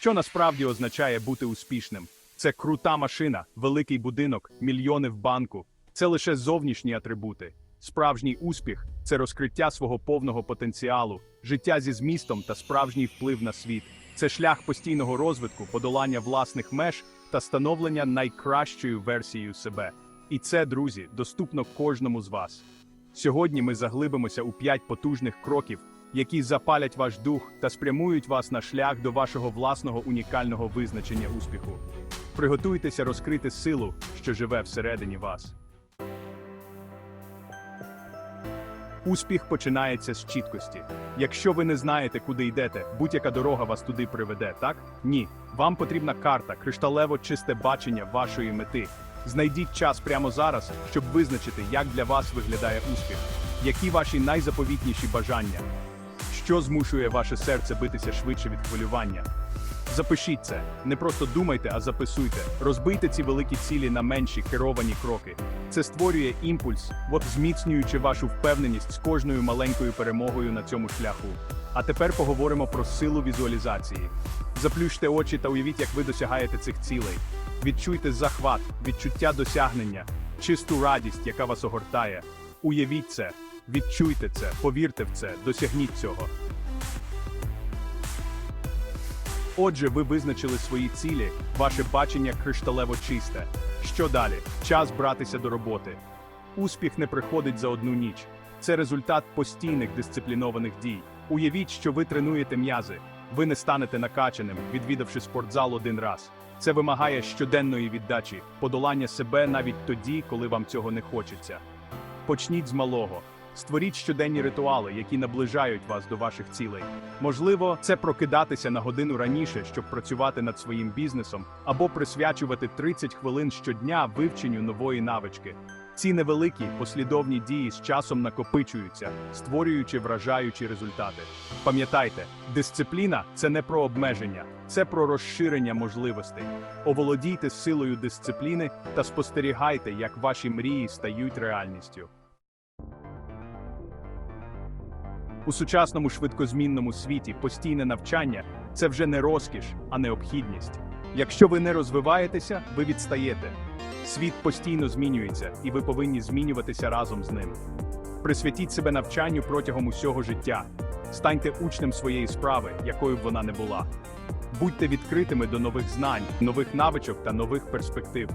Що насправді означає бути успішним? Це крута машина, великий будинок, мільйони в банку. Це лише зовнішні атрибути. Справжній успіх це розкриття свого повного потенціалу, життя зі змістом та справжній вплив на світ. Це шлях постійного розвитку, подолання власних меж та становлення найкращою версією себе. І це, друзі, доступно кожному з вас. Сьогодні ми заглибимося у п'ять потужних кроків, які запалять ваш дух та спрямують вас на шлях до вашого власного унікального визначення успіху. Приготуйтеся розкрити силу, що живе всередині вас. Успіх починається з чіткості. Якщо ви не знаєте, куди йдете, будь-яка дорога вас туди приведе, так? Ні. Вам потрібна карта, кришталево чисте бачення вашої мети. Знайдіть час прямо зараз, щоб визначити, як для вас виглядає успіх, які ваші найзаповітніші бажання, що змушує ваше серце битися швидше від хвилювання. Запишіть це, не просто думайте, а записуйте. Розбийте ці великі цілі на менші керовані кроки. Це створює імпульс, от зміцнюючи вашу впевненість з кожною маленькою перемогою на цьому шляху. А тепер поговоримо про силу візуалізації. Заплющте очі та уявіть, як ви досягаєте цих цілей. Відчуйте захват, відчуття досягнення, чисту радість, яка вас огортає. Уявіть це, відчуйте це, повірте в це, досягніть цього. Отже, ви визначили свої цілі, ваше бачення кришталево чисте. Що далі? Час братися до роботи. Успіх не приходить за одну ніч. Це результат постійних дисциплінованих дій. Уявіть, що ви тренуєте м'язи. Ви не станете накачаним, відвідавши спортзал один раз. Це вимагає щоденної віддачі, подолання себе навіть тоді, коли вам цього не хочеться. Почніть з малого. Створіть щоденні ритуали, які наближають вас до ваших цілей. Можливо, це прокидатися на годину раніше, щоб працювати над своїм бізнесом, або присвячувати 30 хвилин щодня вивченню нової навички. Ці невеликі послідовні дії з часом накопичуються, створюючи вражаючі результати. Пам'ятайте, дисципліна це не про обмеження, це про розширення можливостей. Оволодійте силою дисципліни та спостерігайте, як ваші мрії стають реальністю. У сучасному швидкозмінному світі постійне навчання це вже не розкіш, а необхідність. Якщо ви не розвиваєтеся, ви відстаєте. Світ постійно змінюється, і ви повинні змінюватися разом з ним. Присвятіть себе навчанню протягом усього життя. Станьте учнем своєї справи, якою б вона не була. Будьте відкритими до нових знань, нових навичок та нових перспектив.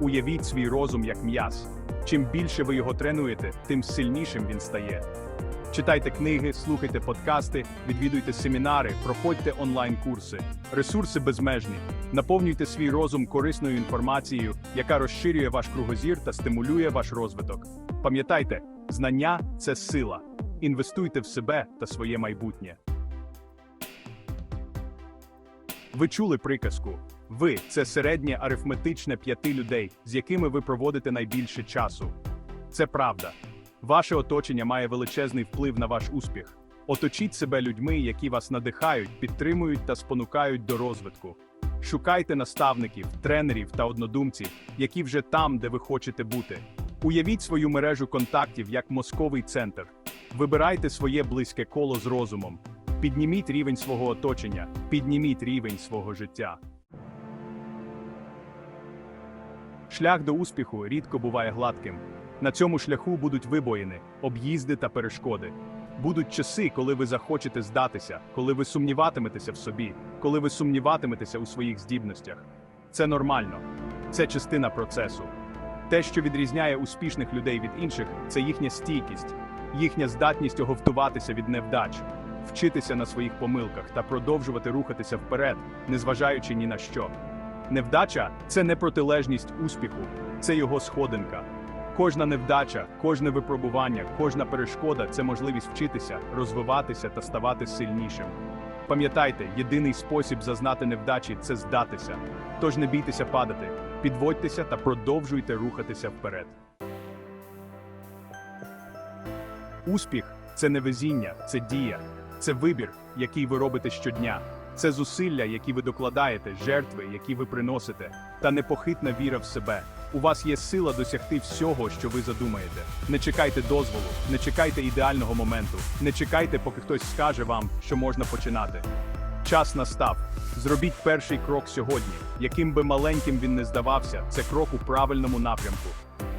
Уявіть свій розум як м'яз. Чим більше ви його тренуєте, тим сильнішим він стає. Читайте книги, слухайте подкасти, відвідуйте семінари, проходьте онлайн-курси. Ресурси безмежні. Наповнюйте свій розум корисною інформацією, яка розширює ваш кругозір та стимулює ваш розвиток. Пам'ятайте, знання це сила. Інвестуйте в себе та своє майбутнє. Ви чули приказку. Ви це середнє арифметичне п'яти людей, з якими ви проводите найбільше часу. Це правда. Ваше оточення має величезний вплив на ваш успіх. Оточіть себе людьми, які вас надихають, підтримують та спонукають до розвитку. Шукайте наставників, тренерів та однодумців, які вже там, де ви хочете бути. Уявіть свою мережу контактів як мозковий центр. Вибирайте своє близьке коло з розумом. Підніміть рівень свого оточення, підніміть рівень свого життя. Шлях до успіху рідко буває гладким. На цьому шляху будуть вибоїни, об'їзди та перешкоди. Будуть часи, коли ви захочете здатися, коли ви сумніватиметеся в собі, коли ви сумніватиметеся у своїх здібностях. Це нормально, це частина процесу. Те, що відрізняє успішних людей від інших, це їхня стійкість, їхня здатність оговтуватися від невдач, вчитися на своїх помилках та продовжувати рухатися вперед, незважаючи ні на що. Невдача це не протилежність успіху, це його сходинка. Кожна невдача, кожне випробування, кожна перешкода це можливість вчитися, розвиватися та ставати сильнішим. Пам'ятайте, єдиний спосіб зазнати невдачі це здатися. Тож не бійтеся падати, підводьтеся та продовжуйте рухатися вперед. Успіх це не везіння, це дія, це вибір, який ви робите щодня. Це зусилля, які ви докладаєте, жертви, які ви приносите, та непохитна віра в себе. У вас є сила досягти всього, що ви задумаєте. Не чекайте дозволу, не чекайте ідеального моменту, не чекайте, поки хтось скаже вам, що можна починати. Час настав. Зробіть перший крок сьогодні. Яким би маленьким він не здавався, це крок у правильному напрямку.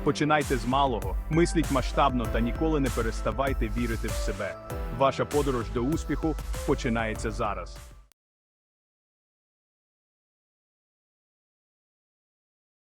Починайте з малого, мисліть масштабно та ніколи не переставайте вірити в себе. Ваша подорож до успіху починається зараз.